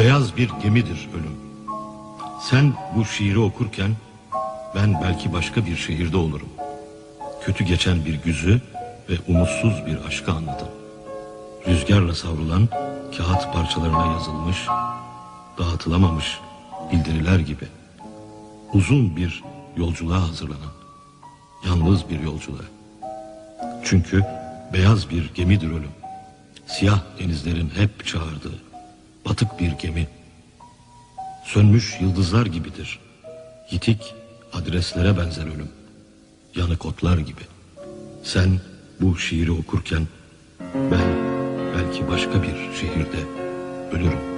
beyaz bir gemidir ölüm. Sen bu şiiri okurken ben belki başka bir şehirde olurum. Kötü geçen bir güzü ve umutsuz bir aşkı anladım. Rüzgarla savrulan kağıt parçalarına yazılmış, dağıtılamamış bildiriler gibi. Uzun bir yolculuğa hazırlanan, yalnız bir yolculuğa. Çünkü beyaz bir gemidir ölüm. Siyah denizlerin hep çağırdığı, batık bir gemi. Sönmüş yıldızlar gibidir. Yitik adreslere benzer ölüm. Yanık otlar gibi. Sen bu şiiri okurken ben belki başka bir şehirde ölürüm.